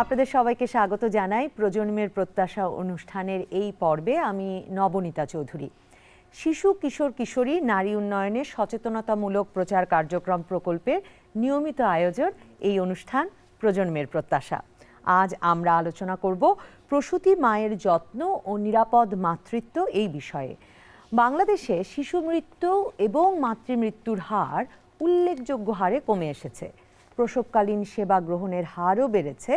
আপনাদের সবাইকে স্বাগত জানাই প্রজন্মের প্রত্যাশা অনুষ্ঠানের এই পর্বে। আমি নবনীতা চৌধুরী। শিশু, কিশোর, কিশোরী, নারী উন্নয়নে সচেতনতামূলক প্রচার কার্যক্রম প্রকল্পের নিয়মিত আয়োজন এই অনুষ্ঠান প্রজন্মের প্রত্যাশা। আজ আমরা আলোচনা করব প্রসূতি মায়ের যত্ন ও নিরাপদ মাতৃত্ব এই বিষয়ে। বাংলাদেশে শিশু মৃত্যু এবং মাতৃমৃত্যুর হার উল্লেখযোগ্য হারে কমে এসেছে। প্রসবকালীন সেবা গ্রহণের হারও বেড়েছে।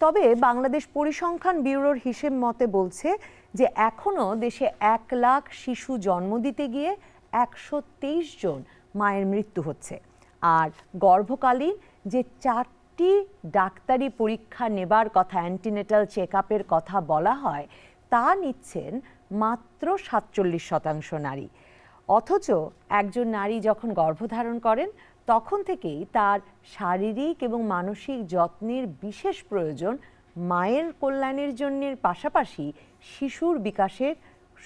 তবে বাংলাদেশ পরিসংখ্যান ব্যুরোর হিসেব মতে বলছে যে এখনও দেশে এক লাখ শিশু জন্ম দিতে গিয়ে একশো তেইশ জন মায়ের মৃত্যু হচ্ছে। আর গর্ভকালীন যে চারটি ডাক্তারি পরীক্ষা নেবার কথা অ্যান্টিনেটাল চেক কথা বলা হয়, তা নিচ্ছেন মাত্র সাতচল্লিশ শতাংশ নারী। অথচ একজন নারী যখন গর্ভধারণ করেন তখন থেকেই তার শারীরিক এবং মানসিক যত্নের বিশেষ প্রয়োজন মায়ের কল্যাণের জন্যের পাশাপাশি শিশুর বিকাশের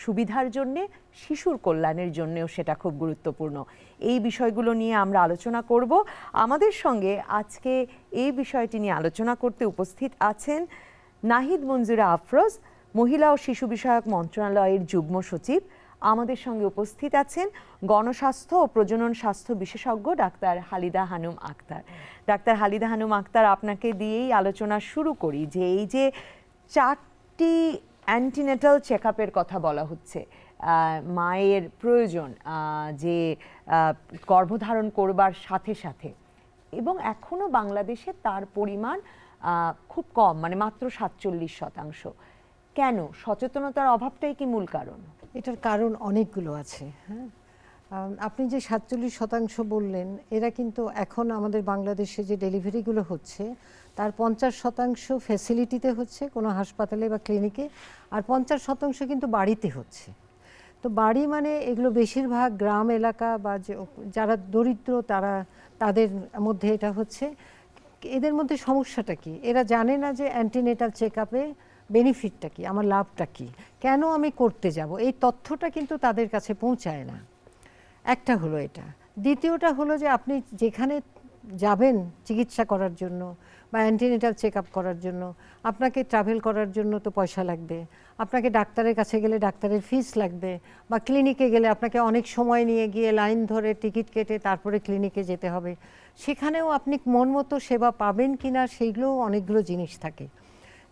সুবিধার জন্য, শিশুর কল্যাণের জন্যেও সেটা খুব গুরুত্বপূর্ণ। এই বিষয়গুলো নিয়ে আমরা আলোচনা করব। আমাদের সঙ্গে আজকে এই বিষয়টি নিয়ে আলোচনা করতে উপস্থিত আছেন নাহিদ মঞ্জুরা আফরোজ, মহিলা ও শিশু বিষয়ক মন্ত্রণালয়ের যুগ্ম সচিব আমাদের সঙ্গে উপস্থিত আছেন গণস্বাস্থ্য ও প্রজনন স্বাস্থ্য বিশেষজ্ঞ ডাক্তার হালিদা হানুম আক্তার। ডাক্তার হালিদা হানুম আক্তার, আপনাকে দিয়েই আলোচনা শুরু করি যে এই যে চারটি অ্যান্টিনেটাল চেক কথা বলা হচ্ছে মায়ের প্রয়োজন যে গর্ভধারণ করবার সাথে সাথে এবং এখনও বাংলাদেশে তার পরিমাণ খুব কম মানে মাত্র সাতচল্লিশ শতাংশ। কেন? সচেতনতার অভাবটাই কি মূল কারণ? এটার কারণ অনেকগুলো আছে হ্যাঁ? আপনি যে সাতচল্লিশ শতাংশ বললেন, এরা কিন্তু এখন আমাদের বাংলাদেশে যে ডেলিভারিগুলো হচ্ছে, তার পঞ্চাশ শতাংশ ফ্যাসিলিটিতে হচ্ছে কোনো হাসপাতালে বা ক্লিনিকে, আর পঞ্চাশ শতাংশ কিন্তু বাড়িতে হচ্ছে। তো বাড়ি মানে এগুলো বেশিরভাগ গ্রাম এলাকা বা যারা দরিদ্র তারা, তাদের মধ্যে এটা হচ্ছে। এদের মধ্যে সমস্যাটা কি? এরা জানে না যে অ্যান্টিনেটাল চেক আপে বেনিফিটটা কি? আমার লাভটা কি? কেন আমি করতে যাব? এই তথ্যটা কিন্তু তাদের কাছে পৌঁছায় না। একটা হলো এটা। দ্বিতীয়টা হলো যে আপনি যেখানে যাবেন চিকিৎসা করার জন্য বা অ্যান্টিনেটাল চেক আপ করার জন্য, আপনাকে ট্রাভেল করার জন্য তো পয়সা লাগবে। আপনাকে ডাক্তারের কাছে গেলে ডাক্তারের ফিস লাগবে বা ক্লিনিকে গেলে আপনাকে অনেক সময় নিয়ে গিয়ে লাইন ধরে টিকিট কেটে তারপরে ক্লিনিকে যেতে হবে। সেখানেও আপনি মন মতো সেবা পাবেন কি না সেইগুলোও অনেকগুলো জিনিস থাকে।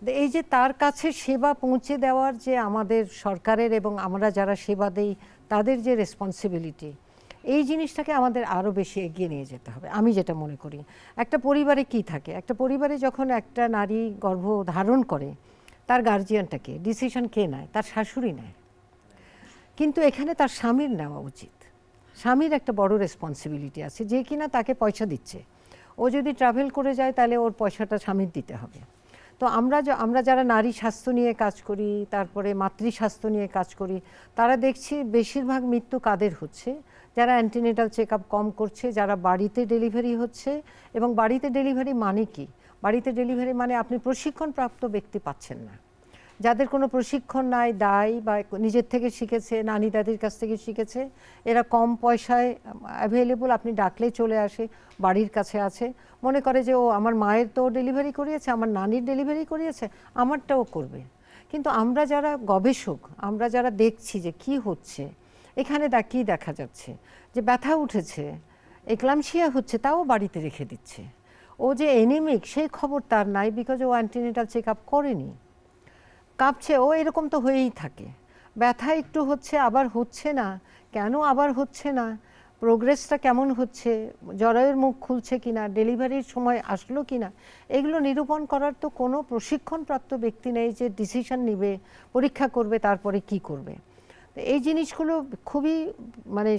এই যে তার কাছে সেবা পৌঁছে দেওয়ার যে আমাদের সরকারের এবং আমরা যারা সেবা দেই, তাদের যে রেসপন্সিবিলিটি এই জিনিসটাকে আমাদের আরও বেশি এগিয়ে নিয়ে যেতে হবে। আমি যেটা মনে করি, একটা পরিবারে কি থাকে? একটা পরিবারে যখন একটা নারী গর্ভ ধারণ করে, তার গার্জিয়ানটাকে ডিসিশন কে? নেয়? তার শাশুড়ি নেয়। কিন্তু এখানে তার স্বামীর নেওয়া উচিত। স্বামীর একটা বড় রেসপন্সিবিলিটি আছে, যে কিনা তাকে পয়সা দিচ্ছে। ও যদি ট্রাভেল করে যায়, তাহলে ওর পয়সাটা স্বামীর দিতে হবে। তো আমরা আমরা যারা নারী স্বাস্থ্য নিয়ে কাজ করি, তারপরে মাতৃ স্বাস্থ্য নিয়ে কাজ করি, তারা দেখছি বেশিরভাগ মৃত্যু কাদের হচ্ছে? যারা অ্যান্টিনেটাল চেক কম করছে, যারা বাড়িতে ডেলিভারি হচ্ছে, এবং বাড়িতে ডেলিভারি মানে কি? বাড়িতে ডেলিভারি মানে আপনি প্রশিক্ষণপ্রাপ্ত ব্যক্তি পাচ্ছেন না। যাদের কোনো প্রশিক্ষণ নাই, দায় বা নিজের থেকে শিখেছে, নানি দাদির কাছ থেকে শিখেছে, এরা কম পয়সায় অ্যাভেলেবল আপনি ডাকলেই চলে আসে, বাড়ির কাছে আছে। মনে করে যে, ও, আমার মায়ের তো ডেলিভারি করিয়েছে, আমার নানির ডেলিভারি করিয়েছে, আমারটাও করবে। কিন্তু আমরা যারা গবেষক, আমরা যারা দেখছি যে কি হচ্ছে, এখানে দা, কী দেখা যাচ্ছে? যে ব্যথা উঠেছে এক্লামশিয়া হচ্ছে, তাও বাড়িতে রেখে দিচ্ছে। ও যে এনিমিক সেই খবর তার নাই বিকজ ও অ্যান্টিনেটাল চেক আপ করেনি। কাঁপছে, ও এরকম তো হয়েই থাকে। ব্যথা একটু হচ্ছে, আবার হচ্ছে না। কেন আবার হচ্ছে না? প্রোগ্রেসটা কেমন হচ্ছে? জরায়ুর মুখ খুলছে কি না ডেলিভারির সময় আসলো কিনা? এগুলো নিরূপণ করার তো কোনো প্রশিক্ষণপ্রাপ্ত ব্যক্তি নেই যে ডিসিশন নিবে, পরীক্ষা করবে, তারপরে কি করবে। এই জিনিসগুলো খুবই মানে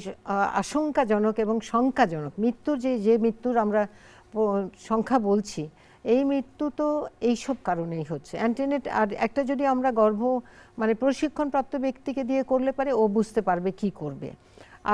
আশঙ্কাজনক এবং শঙ্কাজনক। মৃত্যুর যে যে মৃত্যুর আমরা সংখ্যা বলছি এই মৃত্যু তো এইসব কারণেই হচ্ছে। অ্যান্টিনেট আর একটা যদি আমরা গর্ভ মানে প্রশিক্ষণপ্রাপ্ত ব্যক্তিকে দিয়ে করলে পারে ও বুঝতে পারবে কি করবে।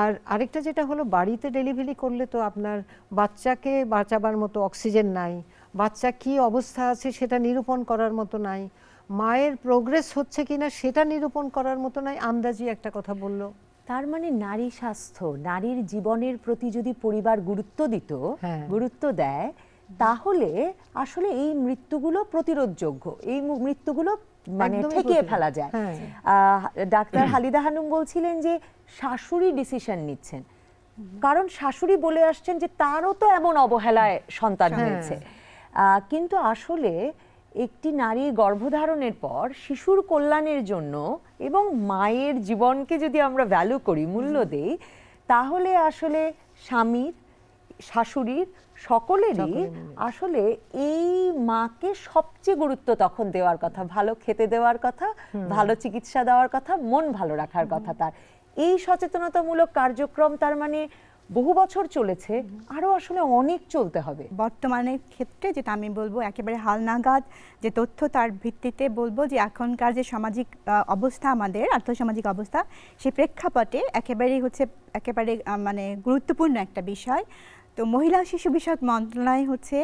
আর আরেকটা যেটা হলো বাড়িতে ডেলিভারি করলে তো আপনার বাচ্চাকে বাঁচাবার মতো অক্সিজেন নাই বাচ্চা কি অবস্থা আছে সেটা নিরূপণ করার মতো নাই মায়ের প্রোগ্রেস হচ্ছে কিনা সেটা নিরূপণ করার মতো নাই আন্দাজি একটা কথা বলল। তার মানে নারী স্বাস্থ্য নারীর জীবনের প্রতি যদি পরিবার গুরুত্ব দিত হ্যাঁ। গুরুত্ব দেয় তাহলে আসলে এই মৃত্যুগুলো প্রতিরোধযোগ্য। এই মৃত্যুগুলো মানে ঠেকিয়ে ফেলা যায়। হ্যাঁ। ডাক্তার হালিদা হানুম বলছিলেন যে শাশুড়ি ডিসিশন নিচ্ছেন। কারণ শাশুড়ি বলে আসছেন যে তারও তো এমন অবহেলায় সন্তান হ্যাঁ। হয়েছে। আহ, কিন্তু আসলে একটি নারীর গর্ভধারণের পর শিশুর কল্যাণের জন্য এবং মায়ের জীবনকে যদি আমরা ভ্যালু করি মূল্য দেই তাহলে আসলে স্বামীর শাশুড়ির সকলেরই আসলে এই মাকে সবচেয়ে গুরুত্ব তখন দেওয়ার কথা ভালো খেতে দেওয়ার কথা ভালো চিকিৎসা দেওয়ার কথা মন ভালো রাখার কথা তার। এই সচেতনতামূলক কার্যক্রম তার মানে বহু বছর চলেছে আরও আসলে অনেক চলতে হবে। বর্তমানের ক্ষেত্রে যেটা আমি বলব একেবারে হালনাগাদ যে তথ্য তার ভিত্তিতে বলব যে এখনকার যে সামাজিক অবস্থা আমাদের আর্থসামাজিক অবস্থা সেই প্রেক্ষাপটে একেবারেই হচ্ছে একেবারে মানে গুরুত্বপূর্ণ একটা বিষয়। তো মহিলা শিশু বিষয়ক মন্ত্রণালয় হচ্ছে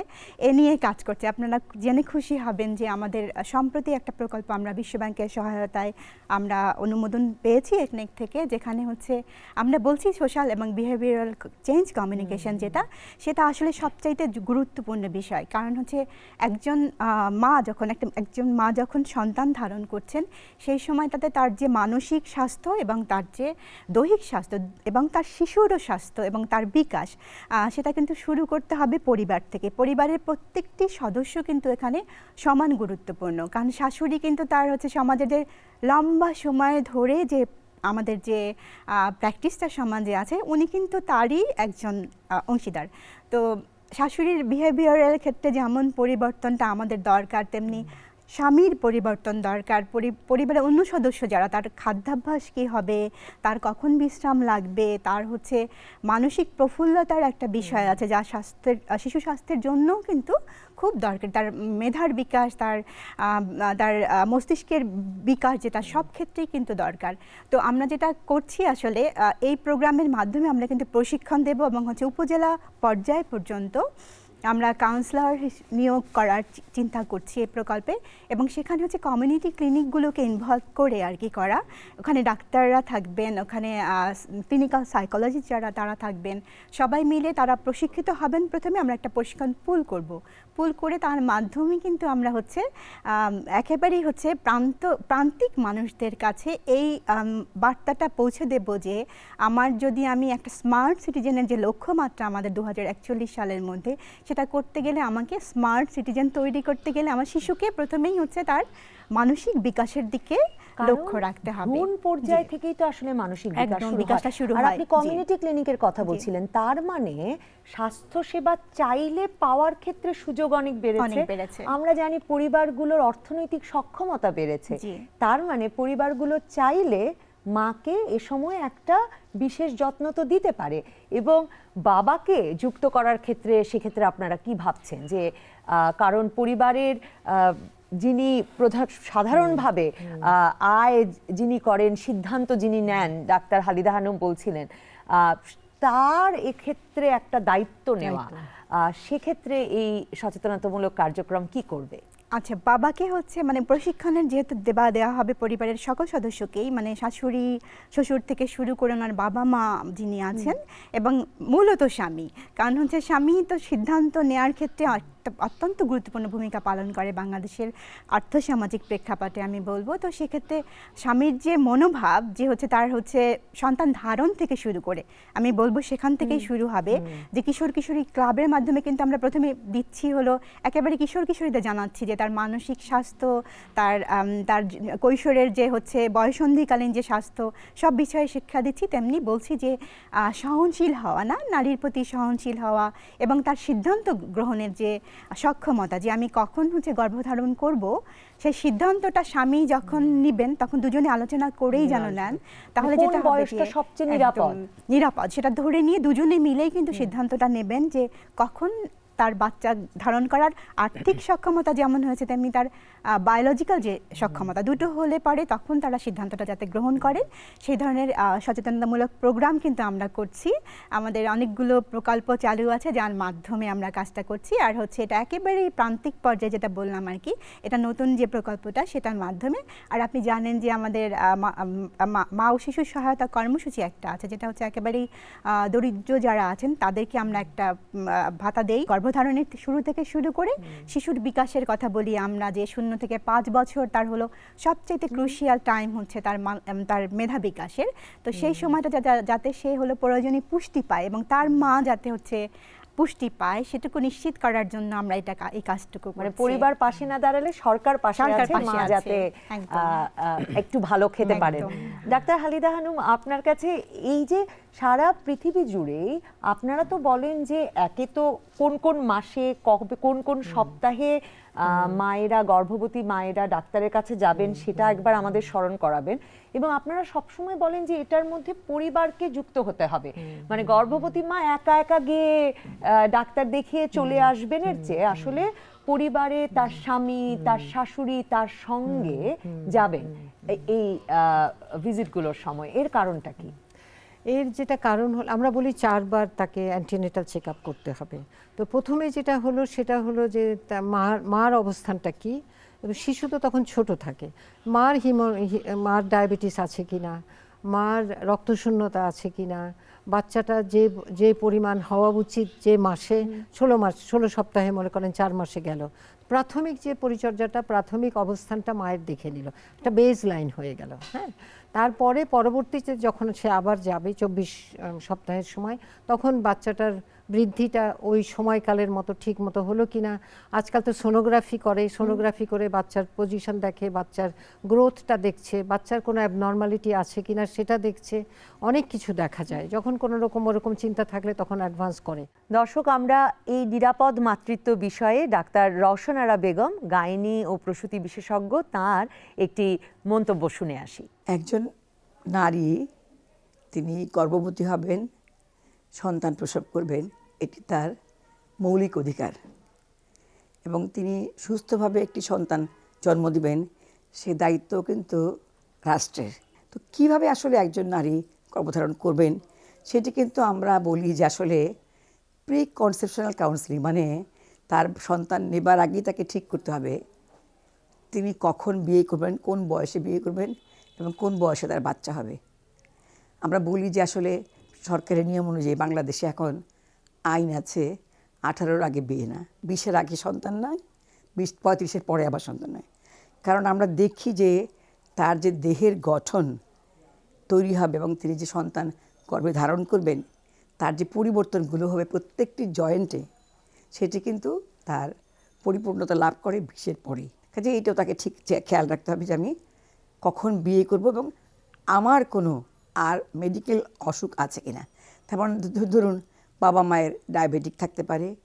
এ নিয়ে কাজ করছে। আপনারা জেনে খুশি হবেন যে আমাদের সম্প্রতি একটা প্রকল্প আমরা বিশ্বব্যাংকের সহায়তায় আমরা অনুমোদন পেয়েছি একনেক থেকে যেখানে হচ্ছে আমরা বলছি সোশ্যাল এবং বিহেভিয়ারাল চেঞ্জ কমিউনিকেশন যেটা সেটা আসলে সবচাইতে গুরুত্বপূর্ণ বিষয়। কারণ হচ্ছে একজন মা যখন একটা একজন মা যখন সন্তান ধারণ করছেন সেই সময় তাতে তার যে মানসিক স্বাস্থ্য এবং তার যে দৈহিক স্বাস্থ্য এবং তার শিশুরও স্বাস্থ্য এবং তার বিকাশ সেটা কিন্তু শুরু করতে হবে পরিবার থেকে। পরিবারের প্রত্যেকটি সদস্য কিন্তু এখানে সমান গুরুত্বপূর্ণ। কারণ শাশুড়ি কিন্তু তার হচ্ছে সমাজের লম্বা সময় ধরে যে আমাদের যে প্র্যাকটিসটা সমাজে আছে, উনি কিন্তু তারই একজন অংশীদার। তো শাশুড়ির বিহেভিয়ারের ক্ষেত্রে যেমন পরিবর্তনটা আমাদের দরকার, তেমনি স্বামীর পরিবর্তন দরকার পরি- পরিবারের অন্য সদস্য যারা তার খাদ্যাভ্যাস কী হবে তার কখন বিশ্রাম লাগবে তার হচ্ছে মানসিক প্রফুল্লতার একটা বিষয় আছে যা স্বাস্থ্যের শিশু স্বাস্থ্যের জন্য কিন্তু খুব দরকার। তার মেধার বিকাশ তার তার মস্তিষ্কের বিকাশ যেটা সব ক্ষেত্রেই কিন্তু দরকার। তো আমরা যেটা করছি আসলে এই প্রোগ্রামের মাধ্যমে আমরা কিন্তু প্রশিক্ষণ দেব এবং হচ্ছে উপজেলা পর্যায় পর্যন্ত আমরা কাউন্সিলর নিয়োগ করার চিন্তা করছি এই প্রকল্পে এবং সেখানে হচ্ছে কমিউনিটি ক্লিনিকগুলোকে ইনভলভ করে আর কি করা। ওখানে ডাক্তাররা থাকবেন, ওখানে ক্লিনিক্যাল সাইকোলজিস্ট যারা, তারা থাকবেন। সবাই মিলে তারা প্রশিক্ষিত হবেন। প্রথমে আমরা একটা প্রশিক্ষণ পুল করব। পুল করে তার মাধ্যমে কিন্তু আমরা হচ্ছে একেবারেই হচ্ছে প্রান্ত, প্রান্তিক মানুষদের কাছে এই বার্তাটা পৌঁছে দেব যে আমার যদি আমি একটা স্মার্ট সিটিজেনের যে লক্ষ্যমাত্রা আমাদের দু হাজার একচল্লিশ সালের মধ্যে, সেটা করতে গেলে আমাকে স্মার্ট সিটিজেন তৈরি করতে গেলে আমার শিশুকে প্রথমেই হচ্ছে তার মানসিক বিকাশের দিকে লক্ষ্য রাখতে হবে। ভ্রূণ পর্যায় থেকেই তো আসলে মানসিক বিকাশ একদম, শুরু হয়। আর আপনি কমিউনিটি ক্লিনিকের কথা বলছিলেন তার মানে স্বাস্থ্য সেবা চাইলে পাওয়ার ক্ষেত্রে সুযোগ অনেক বেড়েছে। আমরা জানি পরিবারগুলোর অর্থনৈতিক সক্ষমতা বেড়েছে। তার মানে পরিবারগুলো চাইলে মাকে এ সময় একটা বিশেষ যত্ন তো দিতে পারে এবং বাবাকে যুক্ত করার ক্ষেত্রে সেক্ষেত্রে আপনারা কি ভাবছেন? যে আহ, কারণ পরিবারের আহ, যিনি প্রধান সাধারণভাবে আয় যিনি করেন সিদ্ধান্ত যিনি নেন ডাক্তার হালিদা হানুম বলছিলেন তার এক্ষেত্রে একটা দায়িত্ব নেওয়া। সেক্ষেত্রে এই সচেতনতামূলক কার্যক্রম কি করবে? আচ্ছা বাবাকে হচ্ছে মানে প্রশিক্ষণের যেহেতু দেওয়া দেওয়া হবে পরিবারের সকল সদস্যকেই মানে শাশুড়ি শ্বশুর থেকে শুরু করে ওনার বাবা মা যিনি আছেন এবং মূলত স্বামী। কারণ হচ্ছে স্বামী তো সিদ্ধান্ত নেওয়ার ক্ষেত্রে অত্য- অত্যন্ত গুরুত্বপূর্ণ ভূমিকা পালন করে বাংলাদেশের আর্থসামাজিক প্রেক্ষাপটে আমি বলব। তো সেক্ষেত্রে স্বামীর যে মনোভাব যে হচ্ছে তার হচ্ছে সন্তান ধারণ থেকে শুরু করে আমি বলব সেখান থেকেই শুরু হবে যে কিশোর কিশোরী ক্লাবের মাধ্যমে কিন্তু আমরা প্রথমে দিচ্ছি হলো একেবারে কিশোর কিশোরীদের জানাচ্ছি যে তার মানসিক স্বাস্থ্য তার তার কৈশোরের যে হচ্ছে বয়সন্ধিকালীন যে স্বাস্থ্য সব বিষয়ে শিক্ষা দিচ্ছি। তেমনি বলছি যে সহনশীল হওয়া না নারীর প্রতি সহনশীল হওয়া এবং তার সিদ্ধান্ত গ্রহণের যে সক্ষমতা যে আমি কখন হচ্ছে গর্ভধারণ করব সেই সিদ্ধান্তটা স্বামী যখন নিবেন তখন দুজনে আলোচনা করেই যেন নেন তাহলে যেটা বয়সটা সবচেয়ে নিরাপদ? নিরাপদ। সেটা ধরে নিয়ে দুজনে মিলেই কিন্তু সিদ্ধান্তটা নেবেন যে কখন তার বাচ্চা ধারণ করার আর্থিক সক্ষমতা যেমন হয়েছে, তেমনি তার বায়োলজিক্যাল যে সক্ষমতা দুটো হলে পারে, তখন তারা সিদ্ধান্তটা যাতে গ্রহণ করেন সেই ধরনের সচেতনতামূলক প্রোগ্রাম কিন্তু আমরা করছি। আমাদের অনেকগুলো প্রকল্প চালু আছে, যার মাধ্যমে আমরা কাজটা করছি। আর হচ্ছে এটা একেবারেই প্রান্তিক পর্যায়ে যেটা বললাম আর কি, এটা নতুন যে প্রকল্পটা সেটার মাধ্যমে। আর আপনি জানেন যে আমাদের মা- ও শিশু সহায়তা কর্মসূচি একটা আছে, যেটা হচ্ছে একেবারেই দরিদ্র যারা আছেন, তাদেরকে আমরা একটা ভাতা দেই। গর্ভধারণের শুরু থেকে শুরু করে শিশুর বিকাশের কথা বলি আমরা যে শূন্য থেকে পাঁচ বছর তার হলো সবচেয়ে ক্রুশিয়াল টাইম হচ্ছে তার তার মেধা বিকাশের। তো সেই সময়টা যাতে সে হলো প্রয়োজনীয় পুষ্টি পায় এবং তার মা যাতে হচ্ছে পুষ্টি পায় সেটুকু নিশ্চিত করার জন্য আমরা এটা এই কাজটুকু মানে পরিবার পাশে না দাঁড়ালে সরকার পাশে আছে মা যাতে একটু ভালো খেতে পারেন। ডাক্তার হালিদা হানুম আপনার কাছে এই যে সারা পৃথিবী জুড়ে আপনারা তো বলেন যে একে তো কোন কোন মাসে কবে কোন কোন সপ্তাহে মায়েরা গর্ভবতী মায়েরা ডাক্তারের কাছে যাবেন সেটা একবার আমাদের স্মরণ করাবেন। এবং আপনারা সবসময় বলেন যে এটার মধ্যে পরিবারকে যুক্ত হতে হবে। মানে গর্ভবতী মা একা একা গিয়ে আহ, ডাক্তার দেখিয়ে চলে আসবেন এর চেয়ে আসলে পরিবারে তার স্বামী তার শাশুড়ি তার সঙ্গে যাবেন। এই ভিজিটগুলোর সময়। এর কারণটা কি? এর যেটা কারণ হল আমরা বলি চারবার তাকে অ্যান্টিনেটাল চেক আপ করতে হবে। তো প্রথমে যেটা হলো সেটা হলো যে মার মার অবস্থানটা কি? এবং শিশু তো তখন ছোট থাকে। মার হিম মার ডায়াবেটিস আছে কি না মার রক্তশূন্যতা আছে কি না বাচ্চাটা যে যে পরিমাণ হওয়া উচিত যে মাসে ষোলো মাস ষোলো সপ্তাহে মনে করেন চার মাসে গেল। প্রাথমিক যে পরিচর্যাটা প্রাথমিক অবস্থানটা মায়ের দেখে নিল। একটা বেজ লাইন হয়ে গেল হ্যাঁ? তারপরে পরবর্তীতে যখন সে আবার যাবে চব্বিশ সপ্তাহের সময়, তখন বাচ্চাটার বৃদ্ধিটা ওই সময়কালের মতো ঠিক মতো হলো কি না আজকাল তো সোনোগ্রাফি করে সোনোগ্রাফি করে বাচ্চার পজিশন দেখে, বাচ্চার গ্রোথটা দেখছে, বাচ্চার কোনো অ্যাবনর্মালিটি আছে কি না সেটা দেখছে, অনেক কিছু দেখা যায়। যখন কোনো রকম ওরকম চিন্তা থাকলে তখন অ্যাডভান্স করে। দর্শক, আমরা এই নিরাপদ মাতৃত্ব বিষয়ে ডাক্তার রওশন আরা বেগম, গাইনি ও প্রসূতি বিশেষজ্ঞ, তার একটি মন্তব্য শুনে আসি। একজন নারী, তিনি গর্ভবতী হবেন, সন্তান প্রসব করবেন, এটি তার মৌলিক অধিকার। এবং তিনি সুস্থভাবে একটি সন্তান জন্ম দিবেন, সে দায়িত্ব কিন্তু রাষ্ট্রের। তো কীভাবে আসলে একজন নারী গর্ভধারণ করবেন, সেটি কিন্তু আমরা বলি যে আসলে প্রি কনসেপশনাল কাউন্সিলিং মানে তার সন্তান নেবার আগেই তাকে ঠিক করতে হবে। তিনি কখন বিয়ে করবেন, কোন বয়সে বিয়ে করবেন এবং কোন বয়সে তার বাচ্চা হবে। আমরা বলি যে আসলে সরকারের নিয়ম অনুযায়ী বাংলাদেশে এখন আইন আছে, আঠারোর আগে বিয়ে না, বিশের আগে সন্তান নয়, বিশ, পঁয়ত্রিশের পরে আবার সন্তান নয়। কারণ আমরা দেখি যে তার যে দেহের গঠন তৈরি হবে এবং তিনি যে সন্তান গর্ভে ধারণ করবেন, তার যে পরিবর্তনগুলো হবে প্রত্যেকটি জয়েন্টে, সেটি কিন্তু তার পরিপূর্ণতা লাভ করে বিশের পরেই। কাজে এইটাও তাকে ঠিক খেয়াল রাখতে হবে যে আমি কখন বিয়ে করব এবং আমার কোনো আর মেডিকেল অসুখ আছে কিনা। তেমন ধ- ধরুন বাবা মায়ের ডায়াবেটিক থাকতে পারে,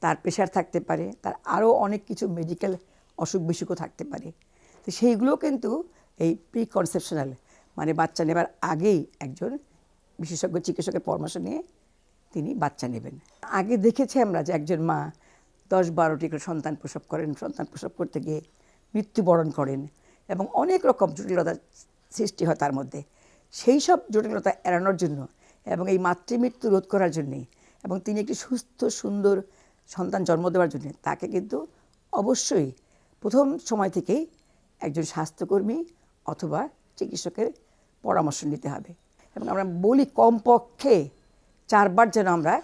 তার প্রেশার থাকতে পারে, তার আরও অনেক কিছু মেডিকেল অসুখ বিসুখও থাকতে পারে। তো সেইগুলো কিন্তু এই প্রি কনসেপশনাল মানে বাচ্চা নেবার আগেই একজন বিশেষজ্ঞ চিকিৎসকের পরামর্শ নিয়ে তিনি বাচ্চা নেবেন। আগে দেখেছি আমরা যে একজন মা দশ বারোটি করে সন্তান প্রসব করেন, সন্তান প্রসব করতে গিয়ে মৃত্যুবরণ করেন। এবং অনেক রকম জটিলতার সৃষ্টি হয় তার মধ্যে। সেই সব জটিলতা এড়ানোর জন্য এবং এই মাতৃমৃত্যু রোধ করার জন্যে এবং তিনি একটি সুস্থ, সুন্দর সন্তান জন্ম দেওয়ার জন্য তাকে কিন্তু অবশ্যই প্রথম সময় থেকেই একজন স্বাস্থ্যকর্মী অথবা চিকিৎসকের পরামর্শ নিতে হবে। এবং আমরা বলি কমপক্ষে চারবার যেন আমরা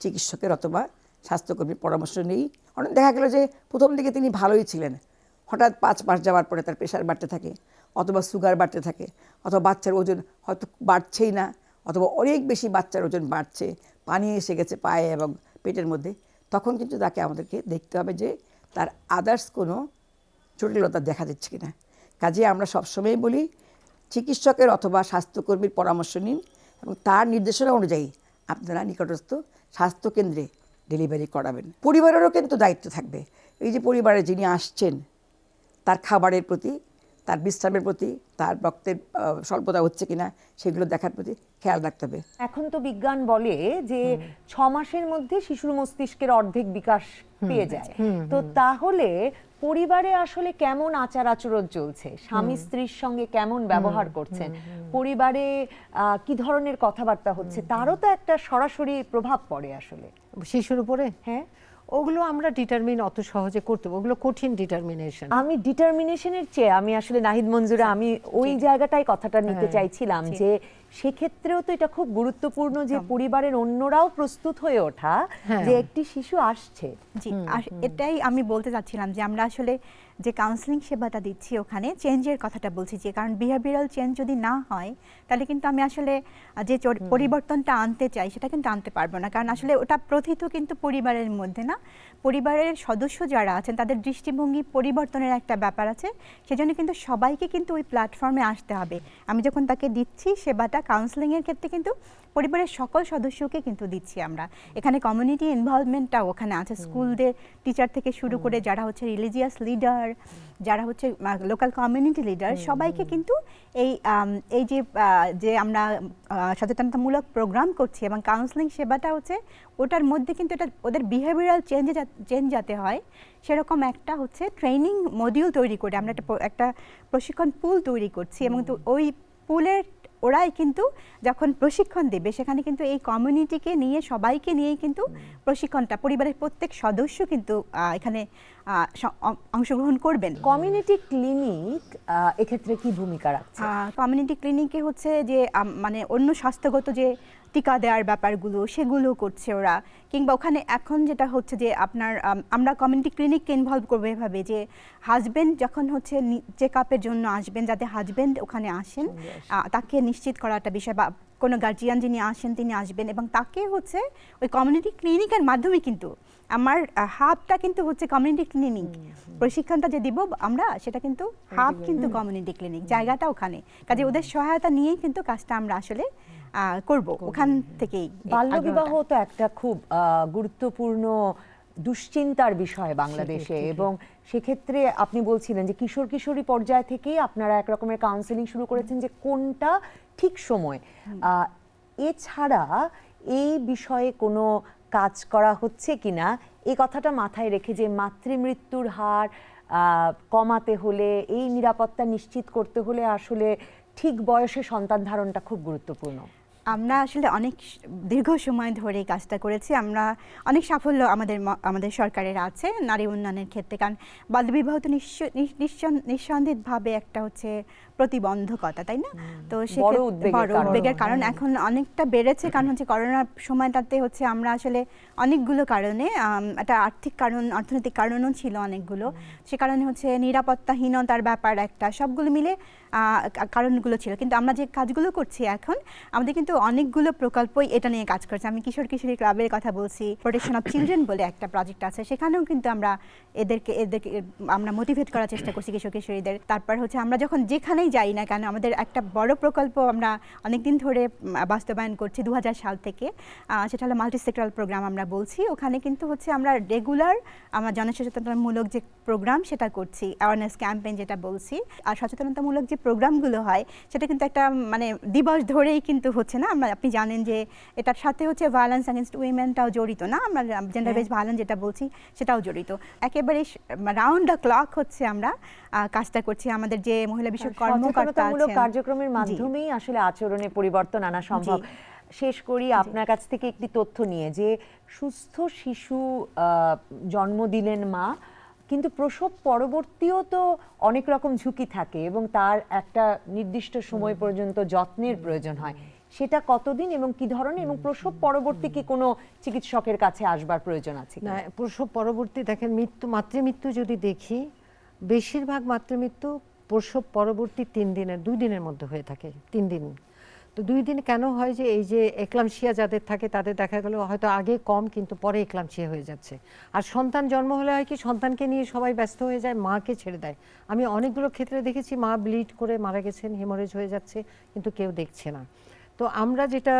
চিকিৎসকের অথবা স্বাস্থ্যকর্মীর পরামর্শ নিই। অনেক দেখা গেল যে প্রথম দিকে তিনি ভালোই ছিলেন হঠাৎ পাঁচ মাস যাওয়ার পরে তার প্রেশার বাড়তে থাকে, অথবা সুগার বাড়তে থাকে, অথবা বাচ্চার ওজন হয়তো বাড়ছেই না, অথবা অনেক বেশি বাচ্চার ওজন বাড়ছে, পানি এসে গেছে পায়ে এবং পেটের মধ্যে, তখন কিন্তু তাকে আমাদেরকে দেখতে হবে যে তার আদার্স কোনো জটিলতা দেখা দিচ্ছে কিনা। কাজে আমরা সবসময় বলি, চিকিৎসকের অথবা স্বাস্থ্যকর্মীর পরামর্শ নিন এবং তার নির্দেশনা অনুযায়ী আপনারা নিকটস্থ স্বাস্থ্যকেন্দ্রে ডেলিভারি করাবেন। পরিবারেরও কিন্তু দায়িত্ব থাকবে। এই যে পরিবারে যিনি আসছেন তার খাবারের প্রতি তার বিশ্রামের প্রতি তার রক্তের স্বল্পতা হচ্ছে কিনা সেগুলো দেখার প্রতি খেয়াল রাখতে হবে। এখন তো বিজ্ঞান বলে যে ছ মাসের মধ্যে শিশুর মস্তিষ্কের অর্ধেক বিকাশ পেয়ে যায়। তো তাহলে পরিবারে আসলে কেমন আচার আচরণ চলছে? স্বামী স্ত্রীর সঙ্গে কেমন ব্যবহার করছেন? পরিবারে আহ, কি ধরনের কথাবার্তা হচ্ছে? তারও তো একটা সরাসরি প্রভাব পড়ে আসলে। শিশুর উপরে? হ্যাঁ। ওগুলো আমরা ডিটারমিন অত সহজে করতে ওগুলো কঠিন ডিটারমিনেশন আমি ডিটারমিনেশনের চেয়ে আমি আসলে নাহিদ মঞ্জুরা আমি ওই জায়গাটাই কথাটা নিতে হ্যাঁ, চাইছিলাম যে সেক্ষেত্রেও তো এটা খুব গুরুত্বপূর্ণ যে পরিবারের অন্যরাও প্রস্তুত হয়ে ওঠা হ্যাঁ। যে একটি শিশু আসছে। জি আর এটাই আমি বলতে চাচ্ছিলাম যে আমরা আসলে যে কাউন্সিলিং সেবাটা দিচ্ছি ওখানে চেঞ্জের কথাটা বলছি যে কারণ বিহেভিয়ারাল চেঞ্জ যদি না হয় তাহলে কিন্তু আমি আসলে যে পরিবর্তনটা আনতে চাই সেটা কিন্তু আনতে পারব না। কারণ আসলে ওটা প্রথিত কিন্তু পরিবারের মধ্যে না। পরিবারের সদস্য যারা আছেন, তাদের দৃষ্টিভঙ্গি পরিবর্তনের একটা ব্যাপার আছে। সেজন্য কিন্তু সবাইকে কিন্তু ওই প্ল্যাটফর্মে আসতে হবে। আমি যখন তাকে দিচ্ছি সেবাটা কাউন্সেলিংয়ের ক্ষেত্রে কিন্তু পরিবারের সকল সদস্যকে কিন্তু দিচ্ছি আমরা। এখানে কমিউনিটি ইনভলভমেন্টটা ওখানে আছে। স্কুলদের টিচার থেকে শুরু করে যারা হচ্ছে রিলিজিয়াস লিডার যারা হচ্ছে লোকাল কমিউনিটি লিডার সবাইকে কিন্তু এই এই যে যে আমরা সচেতনতামূলক প্রোগ্রাম করছি এবং কাউন্সিলিং সেবাটা হচ্ছে ওটার মধ্যে কিন্তু এটা ওদের বিহেভিয়ারাল চেঞ্জ চেঞ্জ যাতে হয় সেরকম একটা হচ্ছে ট্রেনিং মডিউল তৈরি করে আমরা একটা একটা প্রশিক্ষণ পুল তৈরি করছি এবং তো ওই পুলের ওরাই কিন্তু যখন প্রশিক্ষণ দেবে সেখানে কিন্তু এই কমিউনিটিকে নিয়ে সবাইকে নিয়েই কিন্তু প্রশিক্ষণটা পরিবারের প্রত্যেক সদস্য কিন্তু এখানে অংশগ্রহণ করবেন। কমিউনিটি ক্লিনিক এক্ষেত্রে কি ভূমিকা রাখছে? কমিউনিটি ক্লিনিকে হচ্ছে যে মানে অন্য স্বাস্থ্যগত যে টিকা দেওয়ার ব্যাপারগুলো সেগুলো করছে ওরা। কিংবা ওখানে এখন যেটা হচ্ছে যে আপনার আমরা কমিউনিটি ক্লিনিককে ইনভলভ করব এভাবে যে হাজবেন্ড যখন হচ্ছে চেক আপের জন্য আসবেন যাতে হাজবেন্ড ওখানে আসেন তাকে নিশ্চিত করা একটা বিষয় বা কোনো গার্জিয়ান যিনি আসেন তিনি আসবেন এবং তাকে হচ্ছে ওই কমিউনিটি ক্লিনিকের মাধ্যমে কিন্তু আমার হাবটা কিন্তু হচ্ছে কমিউনিটি ক্লিনিক প্রশিক্ষণটা যে দিব আমরা সেটা কিন্তু হাব কিন্তু কমিউনিটি ক্লিনিক জায়গাটা ওখানে। কাজে ওদের সহায়তা নিয়েই কিন্তু কাজটা আমরা আসলে করব। ওখান থেকেই। বাল্যবিবাহ তো একটা খুব গুরুত্বপূর্ণ দুশ্চিন্তার বিষয় বাংলাদেশে এবং সেক্ষেত্রে আপনি বলছিলেন যে কিশোর কিশোরী পর্যায় থেকেই আপনারা এক রকমের কাউন্সেলিং শুরু করেছেন যে কোনটা ঠিক সময়। এছাড়া এই বিষয়ে কোনো কাজ করা হচ্ছে কিনা এই কথাটা মাথায় রেখে যে মাতৃমৃত্যুর হার কমাতে হলে এই নিরাপত্তা নিশ্চিত করতে হলে আসলে ঠিক বয়সে সন্তান ধারণটা খুব গুরুত্বপূর্ণ। আমরা আসলে অনেক দীর্ঘ সময় ধরে কাজটা করেছি। আমরা অনেক সাফল্য আমাদের আমাদের সরকারের আছে নারী উন্নয়নের ক্ষেত্রে। কারণ বাল্যবিবাহ তো নিঃসন্দেহভাবে একটা হচ্ছে প্রতিবন্ধকতা তাই না? তো বড় উদ্বেগের কারণ। এখন অনেকটা বেড়েছে কারণ হচ্ছে করোনার সময়টাতে হচ্ছে আমরা আসলে অনেকগুলো কারণে একটা আর্থিক কারণ অর্থনৈতিক কারণও ছিল অনেকগুলো। সে কারণে হচ্ছে নিরাপত্তাহীনতার ব্যাপার একটা সবগুলো মিলে কারণগুলো ছিল। কিন্তু আমরা যে কাজগুলো করছি এখন আমাদের কিন্তু অনেকগুলো প্রকল্পই এটা নিয়ে কাজ করছে। আমি কিশোর কিশোরী ক্লাবের কথা বলছি প্রোটেকশন অফ চিলড্রেন বলে একটা প্রজেক্ট আছে। সেখানেও কিন্তু আমরা এদেরকে এদেরকে আমরা মোটিভেট করার চেষ্টা করছি কিশোর কিশোরীদের। তারপর হচ্ছে আমরা যখন যেখানেই যাই না কেন আমাদের একটা বড় প্রকল্প আমরা অনেকদিন ধরে বাস্তবায়ন করছি দু হাজার সাল থেকে। সেটা হলো মাল্টি সেক্টরাল প্রোগ্রাম আমরা বলছি। ওখানে কিন্তু হচ্ছে আমরা রেগুলার আমরা জনসচেতনতামূলক যে প্রোগ্রাম সেটা করছি অ্যাওয়ারনেস ক্যাম্পেইন যেটা বলছি। আর সচেতনতামূলক যে প্রোগ্রামগুলো হয় সেটা কিন্তু একটা মানে দিবস ধরেই কিন্তু হচ্ছে না। আমরা আপনি জানেন যে এটার সাথে হচ্ছে ভায়োলেন্স অ্যাগেনস্ট উইমেনটাও জড়িত না? আমরা জেন্ডার বেস ভায়োলেন্স যেটা বলছি সেটাও জড়িত। একেবারে রাউন্ড দ্য ক্লক হচ্ছে আমরা কাজটা করছি। আমাদের যে মহিলা বিষয়ক সচেতনতামূলক কার্যক্রমের মাধ্যমেই আসলে আচরণে পরিবর্তন আনা সম্ভব। শেষ করি আপনার কাছ থেকে একটি তথ্য নিয়ে যে সুস্থ শিশু জন্ম দিলেন মা কিন্তু প্রসব পরবর্তীও তো অনেক রকম ঝুঁকি থাকে এবং তার একটা নির্দিষ্ট সময় পর্যন্ত যত্নের প্রয়োজন হয়। সেটা কতদিন এবং কি ধরনের এবং প্রসব পরবর্তী কি কোনো চিকিৎসকের কাছে আসবার প্রয়োজন আছে না প্রসব পরবর্তী দেখেন মৃত্যু মাতৃমৃত্যু যদি দেখি বেশিরভাগ মাতৃমৃত্যু প্রসব পরবর্তী তিন দিনের, দুই দিনের মধ্যে হয়ে থাকে, তিন দিন। তো দুই দিন কেন হয় যে এই যে একলামশিয়া যাদের থাকে তাদের দেখা গেল হয়তো আগে কম কিন্তু পরে একলামশিয়া হয়ে যাচ্ছে। আর সন্তান জন্ম হলে হয় কি সন্তানকে নিয়ে সবাই ব্যস্ত হয়ে যায়, মাকে ছেড়ে দেয়। আমি অনেকগুলো ক্ষেত্রে দেখেছি মা ব্লিড করে মারা গেছেন, হেমোরেজ হয়ে যাচ্ছে, কিন্তু কেউ দেখছে না। তো আমরা যেটা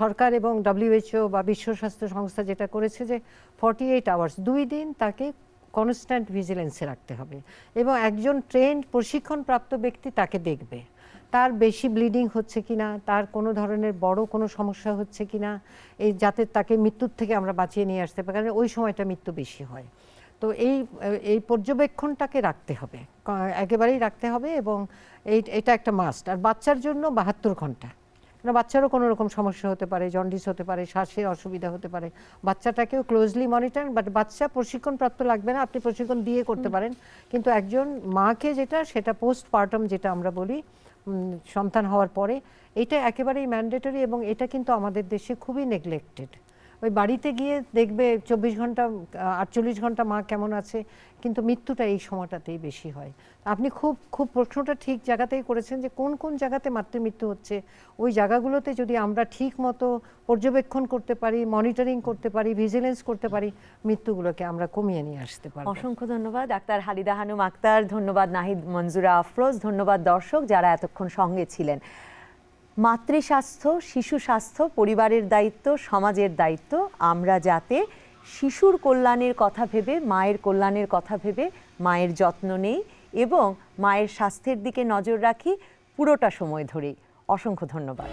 সরকার এবং ডব্লিউএইচও বা বিশ্ব স্বাস্থ্য সংস্থা যেটা করেছে যে ফর্টি এইট আওয়ার্স দুই দিন তাকে কনস্ট্যান্ট ভিজিলেন্সে রাখতে হবে। এবং একজন ট্রেন্ড প্রশিক্ষণপ্রাপ্ত ব্যক্তি তাকে দেখবে। তার বেশি ব্লিডিং হচ্ছে কি না তার কোনো ধরনের বড় কোনো সমস্যা হচ্ছে কিনা, এই যাতে তাকে মৃত্যুর থেকে আমরা বাঁচিয়ে নিয়ে আসতে পারি, কারণ ওই সময়টা মৃত্যু বেশি হয়। তো এই এই পর্যবেক্ষণটাকে রাখতে হবে। একেবারেই রাখতে হবে এবং এই, এটা একটা মাস্ট আর বাচ্চার জন্য বাহাত্তর ঘণ্টা। না বাচ্চারও কোনো রকম সমস্যা হতে পারে জন্ডিস হতে পারে শ্বাসের অসুবিধা হতে পারে। বাচ্চাটাকেও ক্লোজলি মনিটর বাট বাচ্চা প্রশিক্ষণপ্রাপ্ত লাগবে না আপনি প্রশিক্ষণ দিয়ে করতে পারেন। কিন্তু একজন মাকে যেটা সেটা পোস্ট পার্টম যেটা আমরা বলি সন্তান হওয়ার পরে এটা একেবারেই ম্যান্ডেটরি এবং এটা কিন্তু আমাদের দেশে খুবই নেগলেক্টেড ওই বাড়িতে গিয়ে দেখবে চব্বিশ ঘণ্টা, আটচল্লিশ ঘণ্টা মা কেমন আছে, কিন্তু মৃত্যুটা এই সময়টাতেই বেশি হয়। আপনি খুব খুব প্রশ্নটা ঠিক জায়গাতেই করেছেন যে কোন কোন জায়গাতে মাতৃমৃত্যু হচ্ছে। ওই জায়গাগুলোতে যদি আমরা ঠিক মতো পর্যবেক্ষণ করতে পারি, মনিটরিং করতে পারি, ভিজিলেন্স করতে পারি, মৃত্যুগুলোকে আমরা কমিয়ে নিয়ে আসতে পারি অসংখ্য ধন্যবাদ, ডাক্তার হালিদা হানুম আক্তার, ধন্যবাদ নাহিদ মঞ্জুরা আফরোজ, ধন্যবাদ দর্শক যারা এতক্ষণ সঙ্গে ছিলেন। মাতৃস্বাস্থ্য, শিশু স্বাস্থ্য, পরিবারের দায়িত্ব, সমাজের দায়িত্ব। আমরা যাতে শিশুর কল্যাণের কথা ভেবে, মায়ের কল্যাণের কথা ভেবে মায়ের যত্ন নেই এবং মায়ের স্বাস্থ্যের দিকে নজর রাখি, পুরোটা সময় ধরেই। অসংখ্য ধন্যবাদ।